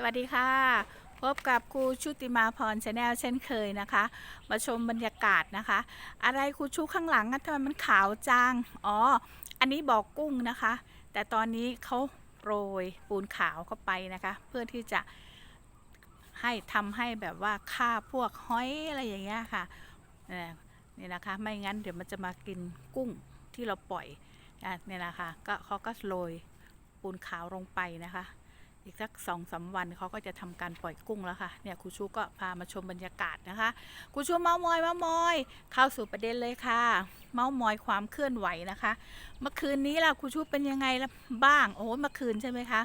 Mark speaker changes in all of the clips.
Speaker 1: สวัสดีค่ะ พบกับครูชุติมาพรชาแนลเช่นเคยนะคะ มาชมบรรยากาศนะคะ อะไรครูชุข้างหลังอะทำไมมันขาวจางอ๋อ อันนี้บอกกุ้งนะคะ แต่ตอนนี้เขาโรยปูนขาวเข้าไปนะคะ เพื่อที่จะให้ทำให้แบบว่าฆ่าพวกหอยอะไรอย่างเงี้ยค่ะนี่นะคะ ไม่งั้นเดี๋ยวมันจะมากินกุ้งที่เราปล่อยอะเนี่ยนะคะก็เขาก็โรยปูนขาวลงไปนะคะ อีกสักสองสามวันเขาก็จะทำการปล่อยกุ้งแล้วค่ะ เนี่ยครูชูก็พามาชมบรรยากาศนะคะครูชูเมามอยเมามอย เข้าสู่ประเด็นเลยค่ะ เมามอยความเคลื่อนไหวนะคะ เมื่อคืนนี้ล่ะครูชูเป็นยังไงบ้าง โอ้เมื่อคืนใช่ไหมคะ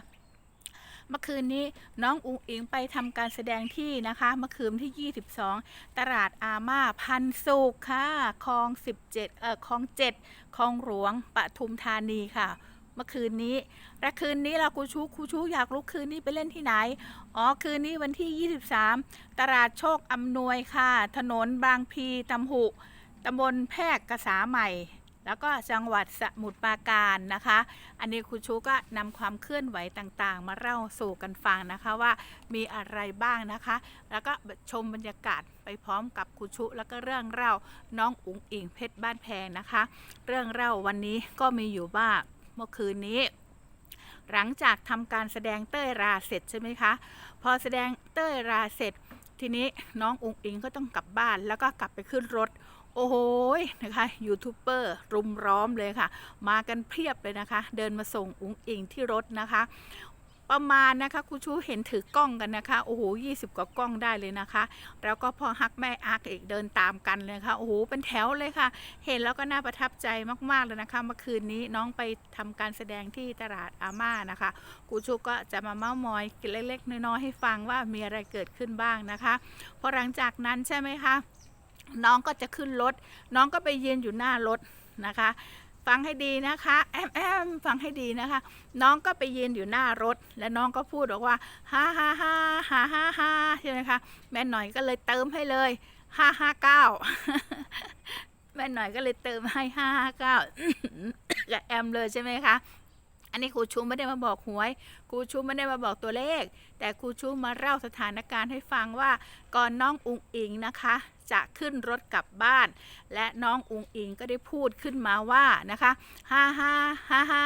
Speaker 1: เมื่อคืนนี้น้องอุงอิงไปทำการแสดงที่นะคะ เมื่อคืนที่ 22 ตลาดอาม่าพันสุขค่ะคลอง 17 เอ่อคลอง 7คลองหลวงปทุมธานีค่ะ เมื่อคืนนี้ และคืนนี้เราครูชูครูชูอยากรู้คืนนี้ไปเล่นที่ไหน อ๋อ คืนนี้วันที่ 23 ตลาดโชคอำนวยค่ะ ถนนบางพีตำหุตำบลแพรกกษาใหม่ แล้วก็จังหวัดสมุทรปราการนะคะ อันนี้ครูชูก็นำความเคลื่อนไหวต่างๆ มาเล่าสู่กันฟังนะคะว่ามีอะไรบ้างนะคะ แล้วก็ชมบรรยากาศไปพร้อมกับครูชุ แล้วก็เรื่องเล่าน้องอุ๋งอิงเพชรบ้านแพงนะคะ เรื่องเล่าวันนี้ก็มีอยู่ว่า เมื่อคืนนี้ หลังจากทำการแสดงเต้ยราเสร็จใช่ไหมคะ พอแสดงเต้ยราเสร็จ ทีนี้น้องอุ๋งอิงก็ต้องกลับบ้านแล้วก็กลับไปขึ้นรถโอ้โหนะคะยูทูบเบอร์รุมร้อมเลยค่ะ มากันเพียบเลยนะคะ เดินมาส่งอุ๋งอิงที่รถนะคะ ประมาณนะคะครูชูเห็นถือกล้องกันนะคะโอ้โหยี่สิบกว่ากล้องได้เลยนะคะ แล้วก็พ่อฮักแม่อาร์กอีกเดินตามกันเลยค่ะโอ้โหเป็นแถวเลยค่ะ เห็นแล้วก็น่าประทับใจมากๆเลยนะคะ เมื่อคืนนี้น้องไปทำการแสดงที่ตลาดอาม่านะคะครูชูก็จะมาเม้ามอยเล็กๆน้อยๆให้ฟังว่ามีอะไรเกิดขึ้นบ้างนะคะพอหลังจากนั้นใช่ไหมคะน้องก็จะขึ้นรถน้องก็ไปยืนอยู่หน้ารถนะคะ ฟังให้ดีนะคะแอมแอมฟังให้ดีนะคะ น้องก็ไปยืนอยู่หน้ารถ และน้องก็พูดบอกว่าฮ่าฮ่าฮ่าฮ่าฮ่าฮ่าใช่ไหมคะแม่หน่อยก็เลยเติมให้เลยห้าห้าเก้าแม่หน่อยก็เลยเติมให้ห้าห้าเก้ากับแอมเลยใช่ไหมคะ อันนี้ครูชูไม่ได้มาบอกหวย ครูชูไม่ได้มาบอกตัวเลข แต่ครูชูมาเล่าสถานการณ์ให้ฟังว่าก่อนน้องอุงอิงนะคะ จะขึ้นรถกลับบ้าน และน้องอุงอิงก็ได้พูดขึ้นมาว่านะคะฮ่าฮ่าฮ่าฮ่า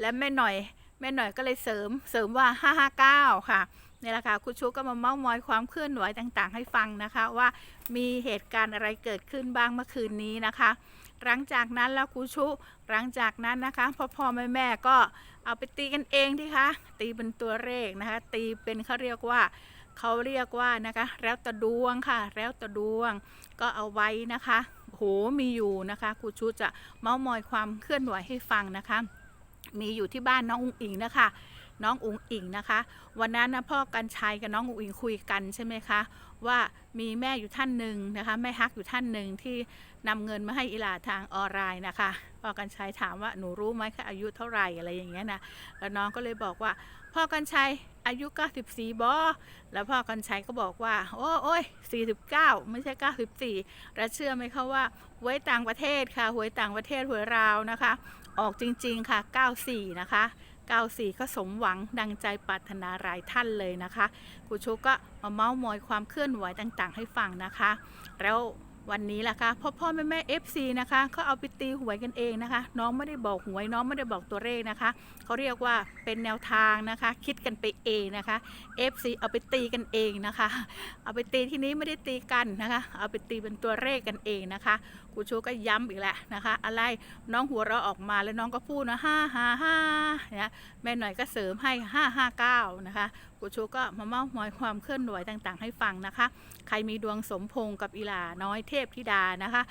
Speaker 1: และแม่หน่อยแม่หน่อยก็เลยเสริมเสริมว่าห้าห้าเก้าค่ะนี่แหละค่ะครูชูก็มาเม้ามอยความเคลื่อนไหวต่างๆ ให้ฟังนะคะว่ามีเหตุการณ์อะไรเกิดขึ้นบ้างเมื่อคืนนี้นะคะ หลังจากนั้นแล้วครูชุหลังจากนั้นนะคะพ่อพ่อแม่แม่ก็เอาไปตีกันเองที่คะตีเป็นตัวเลขนะคะ ตีเป็นเขาเรียกว่าเขาเรียกว่านะคะ แล้วตะดวงค่ะ แล้วตะดวงก็เอาไว้นะคะโหมีอยู่นะคะครูชุจะเมามอยความเคลื่อนไหวให้ฟังนะคะ มีอยู่ที่บ้านน้องอุ๋งอิงนะคะ น้องอุ๋งอิงนะคะ วันนั้นนะพ่อกันชัยกับน้องอุ๋งอิงคุยกันใช่ไหมคะ ว่ามีแม่อยู่ท่านหนึ่งนะคะแม่ฮักอยู่ท่านหนึ่งที่นำเงินมาให้อีหลาทางออนไลน์นะคะพ่อกันชัยถามว่าหนูรู้ไหมคะอายุเท่าไหร่อะไรอย่างเงี้ยนะแล้วน้องก็เลยบอกว่า พ่อกันชัยอายุ 94บอแล้วพ่อกันชัยก็บอกว่า โอ้โอ้ย49 ไม่ใช่ 94 แล้วเชื่อไหมคะว่าหวยต่างประเทศค่ะหวยต่างประเทศหวยราวนะคะ ออกจริง ๆค่ะ 94 นะคะ 94 ก็สมหวังดังใจปรารถนารายท่านเลยนะคะครูชุก็มาเมาส์มอยความเคลื่อนไหวต่างๆ ให้ฟังนะคะ แล้ว วันนี้ล่ะคะพ่อพ่อแม่แม่ FC นะคะเขาเอาไปตีหวยกันเองนะคะ น้องไม่ได้บอกหวยน้องไม่ได้บอกตัวเลขนะคะเขาเรียกว่าเป็นแนวทางนะคะ คิดกันไปเองนะคะ FC เอาไปตีกันเองนะคะ เอาไปตีที่นี้ไม่ได้ตีกันนะคะ เอาไปตีเป็นตัวเลขกันเองนะคะครูชูก็ย้ำอีกแหละนะคะ อะไรน้องหัวเราะออกมาแล้วน้องก็พูดนะห้าห้าห้าเนี่ยแม่หน่อยก็เสริมให้ห้าห้าเก้านะคะ กูชูก็มาเมาส์มอยความเคลื่อนไหวต่างๆ ให้ฟังนะคะ ใครมีดวงสมพงษ์กับอีหลาน้อยเทพธิดานะคะ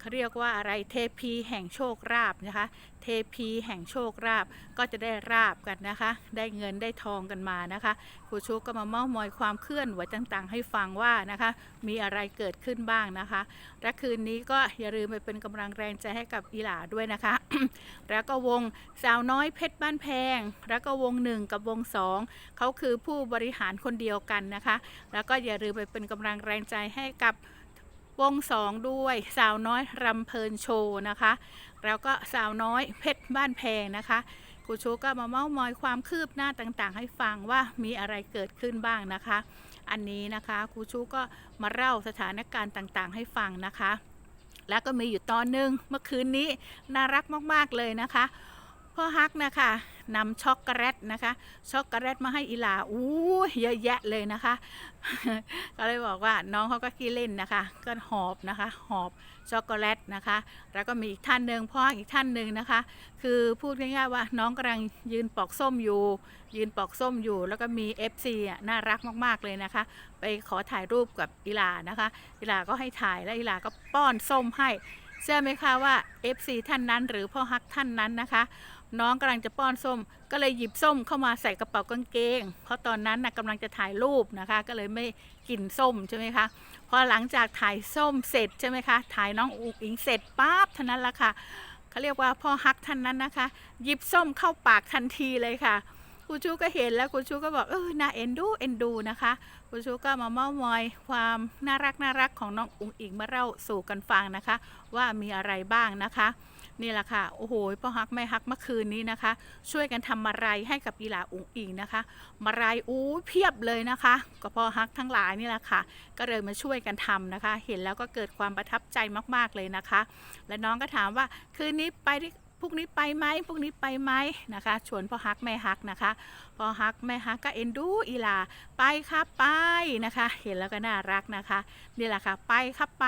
Speaker 1: เขาเรียกว่าอะไรเทพีแห่งโชคราบนะคะ เทพีแห่งโชคราบก็จะได้ราบกันนะคะ ได้เงินได้ทองกันมานะคะครูชูก็มาเมาส์มอยความเคลื่อนไหวต่างๆ ให้ฟังว่านะคะ มีอะไรเกิดขึ้นบ้างนะคะ และคืนนี้ก็อย่าลืมไปเป็นกำลังแรงใจให้กับอีหลาด้วยนะคะ แล้วก็วงสาวน้อยเพชรบ้านแพง แล้วก็วงหนึ่งกับวงสองเขาคือผู้บริหารคนเดียวกันนะคะ แล้วก็อย่าลืมไปเป็นกำลังแรงใจให้กับ วงสองด้วยสาวน้อยรำเพลินโชว์นะคะ แล้วก็สาวน้อยเพชรบ้านแพงนะคะครูชูก็มาเม้ามอยความคืบหน้าต่างๆ ให้ฟังว่ามีอะไรเกิดขึ้นบ้างนะคะ อันนี้นะคะครูชูก็มาเล่าสถานการณ์ต่างๆ ให้ฟังนะคะ แล้วก็มีอยู่ตอนหนึ่งเมื่อคืนนี้น่ารักมากๆเลยนะคะ พ่อฮักนะคะนำช็อกโกแลตนะคะ ช็อกโกแลตมาให้อีหลาอู้เยอะแยะเลยนะคะ ก็เลยบอกว่าน้องเขาก็ขี้เล่นนะคะ ก็หอบนะคะ หอบช็อกโกแลตนะคะ แล้วก็มีอีกท่านหนึ่งพ่ออีกท่านหนึ่งนะคะ คือพูดง่ายๆว่าน้องกำลังยืนปอกส้มอยู่ ยืนปอกส้มอยู่ แล้วก็มี FC อะน่ารักมากๆเลยนะคะ ไปขอถ่ายรูปกับอีหลานะคะ อีหลาก็ให้ถ่ายแล้วอีหลาก็ป้อนส้มให้เชื่อไหมคะว่า FC ท่านนั้นหรือพ่อฮักท่านนั้นนะคะ น้องกำลังจะป้อนส้ม ก็เลยหยิบส้มเข้ามาใส่กระเป๋ากางเกง เพราะตอนนั้นนะกำลังจะถ่ายรูปนะคะ ก็เลยไม่กินส้มใช่ไหมคะพอหลังจากถ่ายส้มเสร็จใช่ไหมคะ ถ่ายน้องอุ๋งอิงเสร็จปั๊บเท่านั้นละค่ะเขาเรียกว่าพ่อฮักท่านนั้นนะคะ หยิบส้มเข้าปากทันทีเลยค่ะครูชูก็เห็นแล้วครูชูก็บอกเออน่าเอ็นดูเอ็นดูนะคะครูชูก็มาเม้ามอย ความน่ารักน่ารักของน้องอุ๋งอิงมาเล่าสู่กันฟังนะคะ ว่ามีอะไรบ้างนะคะ นี่แหละค่ะ โอ้โหพ่อฮักแม่ฮักเมื่อคืนนี้นะคะ ช่วยกันทำมาลัยให้กับอีหลาอุ๋งอิงนะคะ มาลัยอู้เพียบเลยนะคะ ก็พ่อฮักทั้งหลายนี่แหละค่ะ ก็เลยมาช่วยกันทำนะคะ เห็นแล้วก็เกิดความประทับใจมากๆเลยนะคะ และน้องก็ถามว่าคืนนี้ไปที่พรุ่งนี้ไปไหมพรุ่งนี้ไปไหมนะคะ ชวนพ่อฮักแม่ฮักนะคะ พ่อฮักแม่ฮักก็เอ็นดูอีหลา ไปครับไปนะคะ เห็นแล้วก็น่ารักนะคะ นี่แหละค่ะ ไปครับไป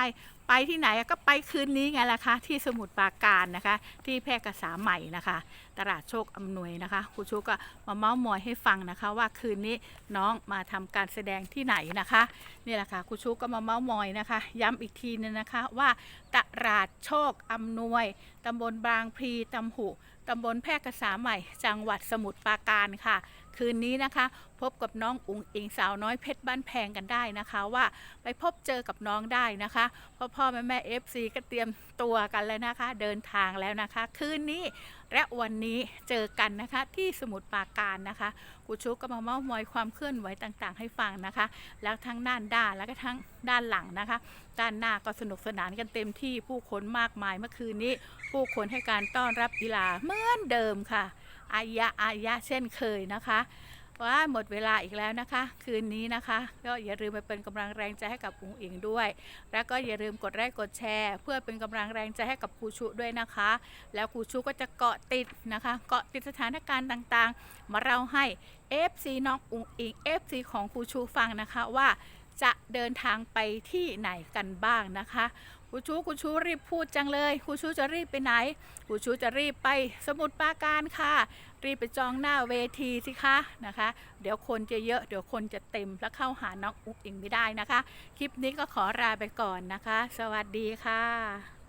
Speaker 1: ไปที่ไหนก็ไปคืนนี้ไงล่ะคะที่สมุทรปราการนะคะ ที่แพร่กษาใหม่นะคะ ตลาดโชคอำนวยนะคะครูชูก็มาเมาส์มอยให้ฟังนะคะ ว่าคืนนี้น้องมาทำการแสดงที่ไหนนะคะนี่แหละค่ะครูชูก็มาเมาส์มอยนะคะ ย้ำอีกทีนึงนะคะว่าตลาดโชคอำนวยตำบลบางพลีตำหุตำบลแพร่กษาใหม่ จังหวัดสมุทรปราการค่ะ คืนนี้นะคะ พบกับน้องอุ๋งอิงสาวน้อยเพชรบ้านแพงกันได้นะคะว่าไปพบเจอกับน้องได้นะคะพ่อพ่อแม่แม่เอฟซีก็เตรียมตัวกันแล้วนะคะ เดินทางแล้วนะคะ คืนนี้และวันนี้เจอกันนะคะที่สมุทรปราการนะคะกูชุกก็มาเมาส์มอยความเคลื่อนไหวต่างๆ ให้ฟังนะคะ แล้วทั้งด้านด้านแล้วก็ทั้งด้านหลังนะคะ ด้านหน้าก็สนุกสนานกันเต็มที่ผู้คนมากมายเมื่อคืนนี้ ผู้คนให้การต้อนรับกีฬาเหมือนเดิมค่ะ อายะอายะเช่นเคยนะคะว่าหมดเวลาอีกแล้วนะคะ คืนนี้นะคะ ก็อย่าลืมไปเป็นกำลังแรงใจให้กับอุ๋งอิงด้วย แล้วก็อย่าลืมกดไลค์กดแชร์ เพื่อเป็นกำลังแรงใจให้กับครูชุด้วยนะคะ แล้วครูชุก็จะเกาะติดนะคะ เกาะติดสถานการณ์ต่างๆ มาเราให้ FC น้องอุ๋งอิง FC ของครูชูฟังนะคะว่าจะเดินทางไปที่ไหนกันบ้างนะคะ ครูชูครูชูรีบพูดจังเลยครูชูจะรีบไปไหนครูชูจะรีบไปสมุดปราการค่ะ รีบไปจองหน้าเวทีสิคะนะคะ เดี๋ยวคนจะเยอะเดี๋ยวคนจะเต็มแล้วเข้าหาน้องอุ๊บอิงไม่ได้นะคะ คลิปนี้ก็ขอลาไปก่อนนะคะ สวัสดีค่ะ